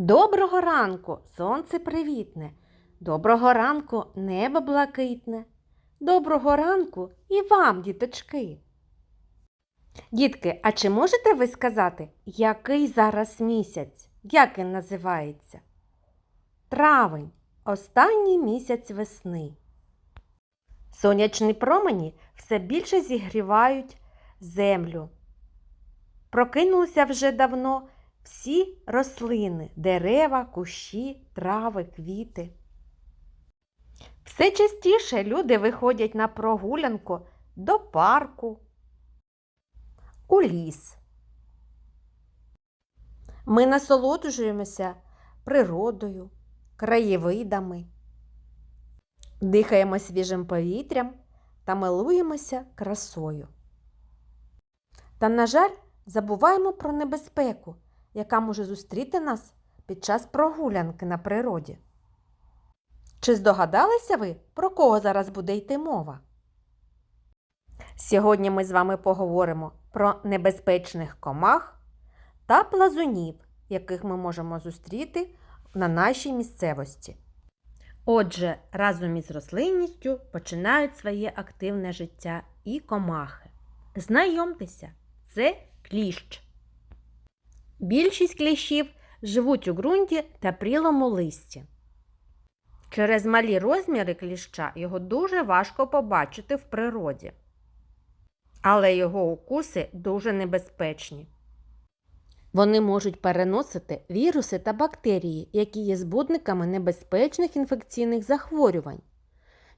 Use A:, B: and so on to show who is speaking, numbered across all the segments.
A: Доброго ранку, сонце привітне. Доброго ранку, небо блакитне. Доброго ранку і вам, діточки. Дітки, а чи можете ви сказати, який зараз місяць? Як він називається? Травень, останній місяць весни. Сонячні промені все більше зігрівають землю. Прокинулися вже давно всі рослини, дерева, кущі, трави, квіти. Все частіше люди виходять на прогулянку до парку, у ліс. Ми насолоджуємося природою, краєвидами, дихаємо свіжим повітрям та милуємося красою. Та, на жаль, забуваємо про небезпеку, яка може зустріти нас під час прогулянки на природі. Чи здогадалися ви, про кого зараз буде йти мова? Сьогодні ми з вами поговоримо про небезпечних комах та плазунів, яких ми можемо зустріти на нашій місцевості. Отже, разом із рослинністю починають своє активне життя і комахи. Знайомтеся, це кліщ. Більшість кліщів живуть у ґрунті та прілому листі. Через малі розміри кліща його дуже важко побачити в природі. Але його укуси дуже небезпечні. Вони можуть переносити віруси та бактерії, які є збудниками небезпечних інфекційних захворювань.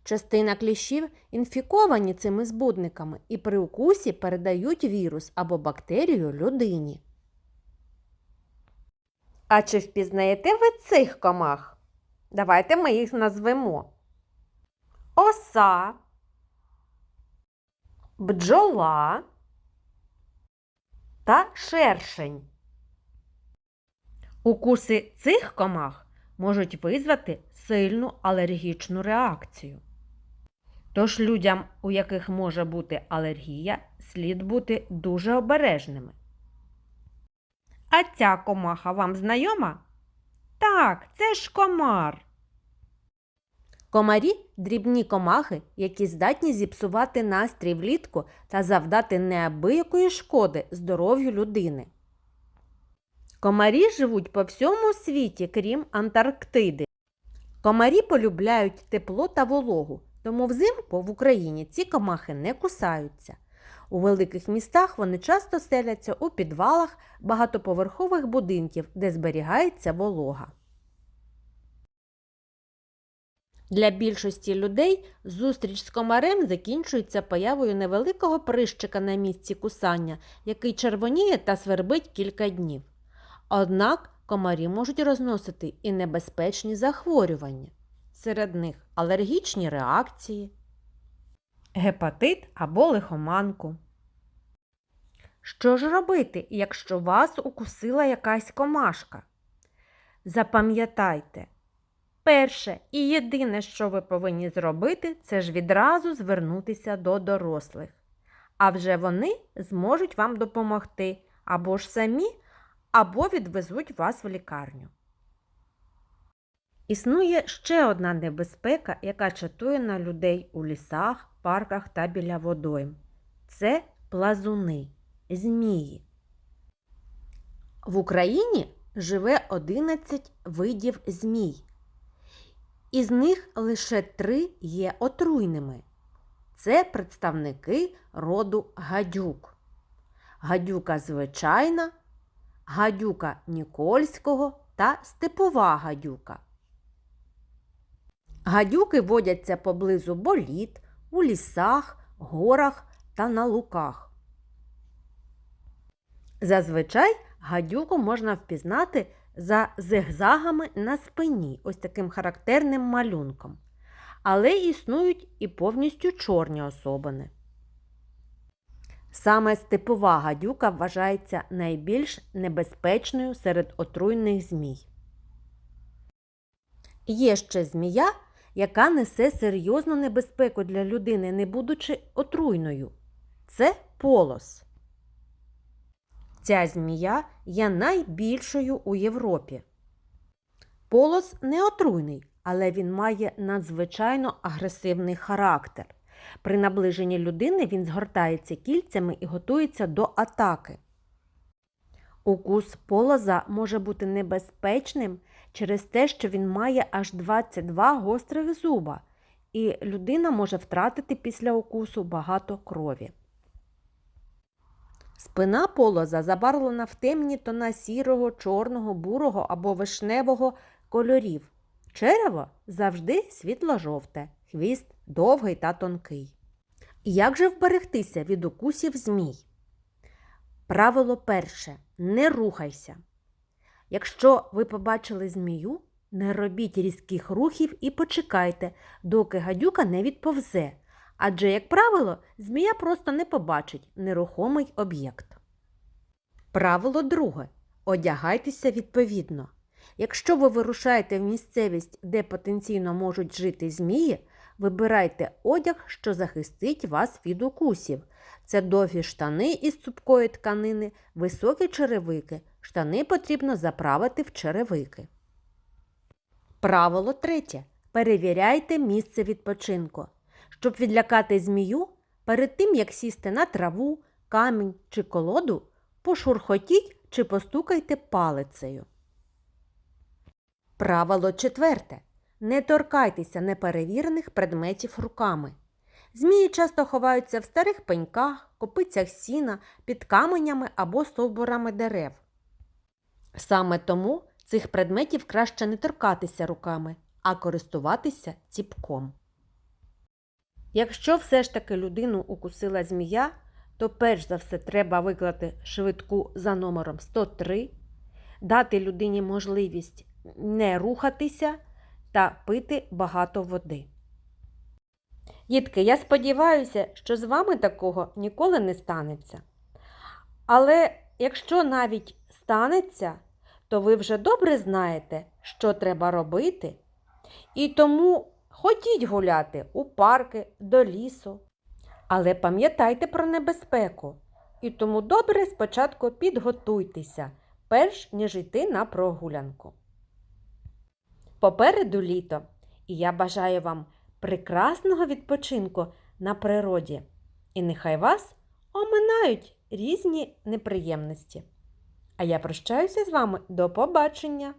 A: Частина кліщів інфіковані цими збудниками і при укусі передають вірус або бактерію людині. А чи впізнаєте ви цих комах? Давайте ми їх назвемо. Оса, бджола та шершень. Укуси цих комах можуть визвати сильну алергічну реакцію. Тож людям, у яких може бути алергія, слід бути дуже обережними. А ця комаха вам знайома? Так, це ж комар. Комарі дрібні комахи, які здатні зіпсувати настрій влітку та завдати неабиякої шкоди здоров'ю людини. Комарі живуть по всьому світі, крім Антарктиди. Комарі полюбляють тепло та вологу, тому взимку в Україні ці комахи не кусаються. У великих містах вони часто селяться у підвалах багатоповерхових будинків, де зберігається волога. Для більшості людей зустріч з комарем закінчується появою невеликого прищика на місці кусання, який червоніє та свербить кілька днів. Однак комарі можуть розносити і небезпечні захворювання. Серед них алергічні реакції, гепатит або лихоманку. Що ж робити, якщо вас укусила якась комашка? Запам'ятайте, перше і єдине, що ви повинні зробити, це ж відразу звернутися до дорослих. А вже вони зможуть вам допомогти або ж самі, або відвезуть вас в лікарню. Існує ще одна небезпека, яка чатує на людей у лісах, парках та біля водойм. Це плазуни, змії. В Україні живе 11 видів змій. Із них лише три є отруйними. Це представники роду гадюк. Гадюка звичайна, гадюка Нікольського та степова гадюка. Гадюки водяться поблизу боліт, у лісах, горах та на луках. Зазвичай гадюку можна впізнати за зигзагами на спині, ось таким характерним малюнком. Але існують і повністю чорні особини. Саме степова гадюка вважається найбільш небезпечною серед отруйних змій. Є ще змія, яка несе серйозну небезпеку для людини, не будучи отруйною. Це полос. Ця змія є найбільшою у Європі. Полос не отруйний, але він має надзвичайно агресивний характер. При наближенні людини він згортається кільцями і готується до атаки. Укус полоза може бути небезпечним через те, що він має аж 22 гострих зуба, і людина може втратити після укусу багато крові. Спина полоза забарвлена в темні тона сірого, чорного, бурого або вишневого кольорів. Черево завжди світло-жовте, хвіст довгий та тонкий. Як же вберегтися від укусів змій? Правило перше. Не рухайся. Якщо ви побачили змію, не робіть різких рухів і почекайте, доки гадюка не відповзе. Адже, як правило, змія просто не побачить нерухомий об'єкт. Правило друге. Одягайтеся відповідно. Якщо ви вирушаєте в місцевість, де потенційно можуть жити змії, вибирайте одяг, що захистить вас від укусів. Це довгі штани із цупкої тканини, високі черевики. Штани потрібно заправити в черевики. Правило третє. Перевіряйте місце відпочинку. Щоб відлякати змію, перед тим як сісти на траву, камінь чи колоду, пошурхотіть чи постукайте палицею. Правило четверте. Не торкайтеся неперевірених предметів руками. Змії часто ховаються в старих пеньках, копицях сіна, під каменями або стовбурами дерев. Саме тому цих предметів краще не торкатися руками, а користуватися ціпком. Якщо все ж таки людину укусила змія, то перш за все треба виклати швидку за номером 103, дати людині можливість не рухатися та пити багато води. Дітки, я сподіваюся, що з вами такого ніколи не станеться. Але якщо навіть станеться, то ви вже добре знаєте, що треба робити. І тому ходіть гуляти у парки, до лісу. Але пам'ятайте про небезпеку. І тому добре спочатку підготуйтеся, перш ніж йти на прогулянку. Попереду літо, і я бажаю вам прекрасного відпочинку на природі. І нехай вас оминають різні неприємності. А я прощаюся з вами до побачення!